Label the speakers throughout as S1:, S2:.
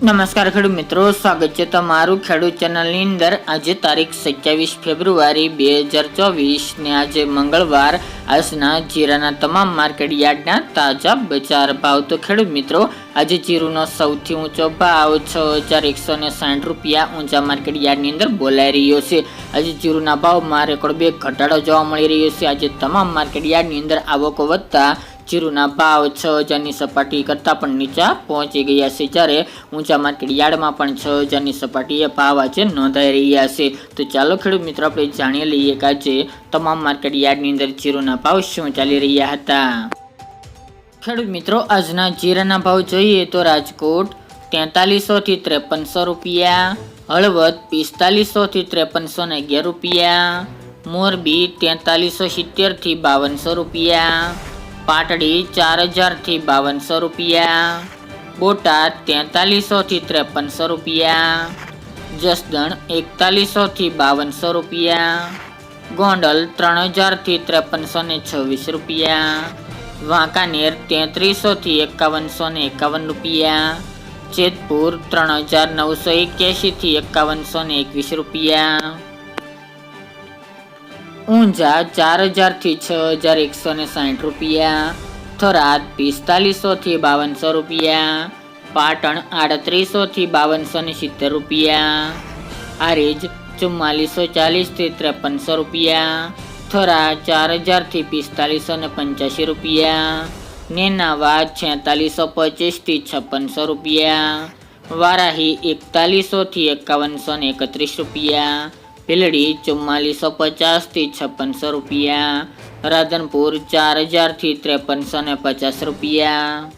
S1: નમસ્કાર ખેડૂત મિત્રો, સ્વાગત છે તમારું ખેડૂત ચેનલની અંદર. આજે તારીખ સત્યાવીસ ફેબ્રુઆરી બે હજાર ચોવીસ ને આજે મંગળવાર. આજના જીરાના તમામ માર્કેટ યાર્ડના તાજા બજાર ભાવ. તો ખેડૂત મિત્રો, આજે જીરુનો સૌથી ઊંચો ભાવ છ હજાર એકસો ને સાઠ રૂપિયા ઊંચા માર્કેટ યાર્ડની અંદર બોલાઈ રહ્યો છે. આજે જીરુના ભાવમાં રેકોર્ડ બે ઘટાડો જોવા મળી રહ્યો છે. આજે તમામ માર્કેટ યાર્ડની અંદર આવકો વધતા જીરુના ભાવ છ હજારની સપાટી કરતાં પણ નીચા પહોંચી ગયા છે. જ્યારે ઊંચા માર્કેટ યાર્ડમાં પણ છ હજારની સપાટીએ ભાવ આજે નોંધાઈ રહ્યા છે. તો ચાલો ખેડૂત મિત્રો, આપણે જાણી લઈએ કે આજે તમામ માર્કેટ યાર્ડની અંદર જીરુના ભાવ શું ચાલી રહ્યા હતા. ખેડૂત મિત્રો, આજના જીરાના ભાવ જોઈએ તો રાજકોટ તેતાલીસોથી ત્રેપનસો રૂપિયા, હળવદ પિસ્તાલીસોથી ત્રેપનસો ને અગિયાર રૂપિયા, મોરબી તેતાલીસો સિત્તેરથી બાવનસો રૂપિયા પાટડી ચાર હજારથી બાવનસો રૂપિયા, બોટાદ તેતાલીસોથી ત્રેપનસો રૂપિયા, જસદણ એકતાલીસોથી બાવનસો રૂપિયા, ગોંડલ ત્રણ હજારથી ત્રેપનસો ને છવ્વીસ રૂપિયા, વાંકાનેર તેત્રીસોથી એકાવનસો ને એકાવન રૂપિયા, જેતપુર ત્રણ હજાર નવસો એક્યાસીથી એકાવનસો ને એકવીસ રૂપિયા ઊંઝા ચાર હજારથી છ હજાર એકસો ને સાઠ રૂપિયા. થરાદ પિસ્તાલીસોથી બાવનસો રૂપિયા. પાટણ આડત્રીસોથી બાવનસો ને સિત્તેર રૂપિયા. આરેજ ચુમ્માલીસો ચાલીસથી ત્રેપનસો રૂપિયા. થરા ચાર હજારથી પિસ્તાલીસો ને પંચ્યાસી રૂપિયા. નેનાવા છેતાલીસો પચીસથી છપ્પનસો રૂપિયા. વારાહી એકતાલીસોથી એકાવનસો ને એકત્રીસ રૂપિયા. ભીલડી ચુમ્માલીસો પચાસથી છપ્પનસો રૂપિયા. રાધનપુર ચાર હજારથી ત્રેપનસો ને પચાસ રૂપિયા.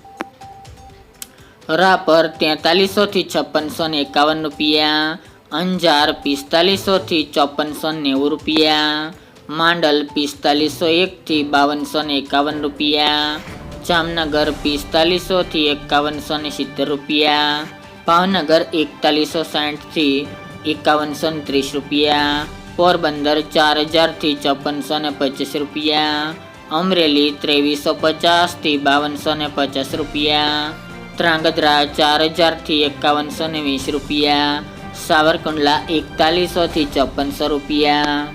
S1: રાપર તેતાલીસોથી છપ્પનસો ને એકાવન રૂપિયા. અંજાર પિસ્તાલીસોથી ચોપનસો નેવું રૂપિયા. માંડલ પિસ્તાલીસો એકથી બાવનસો ને એકાવન રૂપિયા. જામનગર પિસ્તાલીસોથી એકાવનસો ને સિત્તેર રૂપિયા. ભાવનગર એકતાલીસો સાઠથી એકાવનસો ને ત્રીસ રૂપિયા. પોરબંદર ચાર હજારથી ચોપનસો ને પચીસ રૂપિયા. અમરેલી ત્રેવીસો પચાસથી બાવનસો ને પચાસ રૂપિયા. ત્રાંગધ્રા ચાર હજારથી એકાવનસો ને વીસ રૂપિયા. સાવરકુંડલા એકતાલીસોથી ચોપનસો રૂપિયા.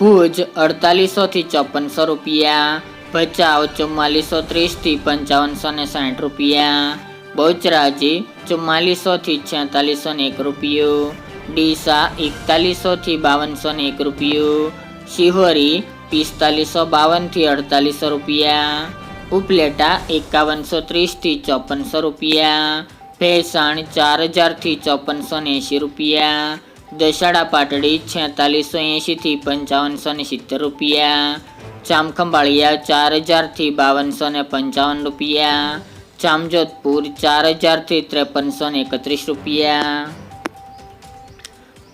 S1: ભુજ અડતાલીસોથી ચોપનસો રૂપિયા. ભચાઉ ચુમ્માલીસો ત્રીસથી પંચાવનસો ને સાઠ રૂપિયા. બહુચરાજી ચુમ્માલીસોથી છેતાલીસો ને એક રૂપિયો. ડીસા એકતાલીસોથી બાવનસો ને એક રૂપિયો. શિહોરી પિસ્તાલીસો બાવનથી અડતાલીસો રૂપિયા. ઉપલેટા એકાવનસો ત્રીસથી ચોપનસો રૂપિયા. ભેસાણ ચાર હજારથી ચોપનસો ને એંશી રૂપિયા. દશાડા પાટડી છેતાલીસો એંશીથી પંચાવનસો ને સિત્તેર રૂપિયા. ચામખંભાળિયા ચાર હજારથી બાવનસો ને પંચાવન રૂપિયા. જામજોધપુર ચાર હજારથી ત્રેપનસો ને એકત્રીસ રૂપિયા.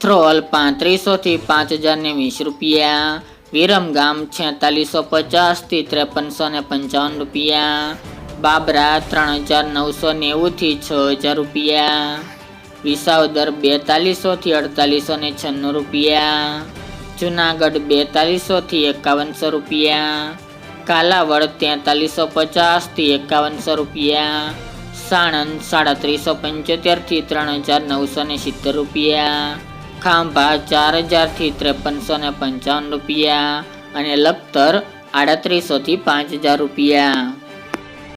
S1: થ્રોલ પાંત્રીસોથી પાંચ હજાર ને વીસ રૂપિયા. વિરમગામ છેતાલીસો પચાસથી ત્રેપનસો ને પંચાવન રૂપિયા. બાબરા ત્રણ હજાર નવસો નેવુંથી છ હજાર રૂપિયા. વિસાવદર બેતાલીસોથી અડતાલીસો ને છન્નું રૂપિયા. જુનાગઢ બેતાલીસોથી એકાવનસો રૂપિયા. કાલાવડ તેતાલીસો પચાસથી એકાવનસો રૂપિયા. સાણંદ સાડત્રીસો પંચોતેરથી ત્રણ હજાર નવસો ને સિત્તેર રૂપિયા. ખાંભા ચાર હજારથી ત્રેપનસો ને પંચાવન રૂપિયા. અને લખતર આડત્રીસોથી પાંચ હજાર રૂપિયા.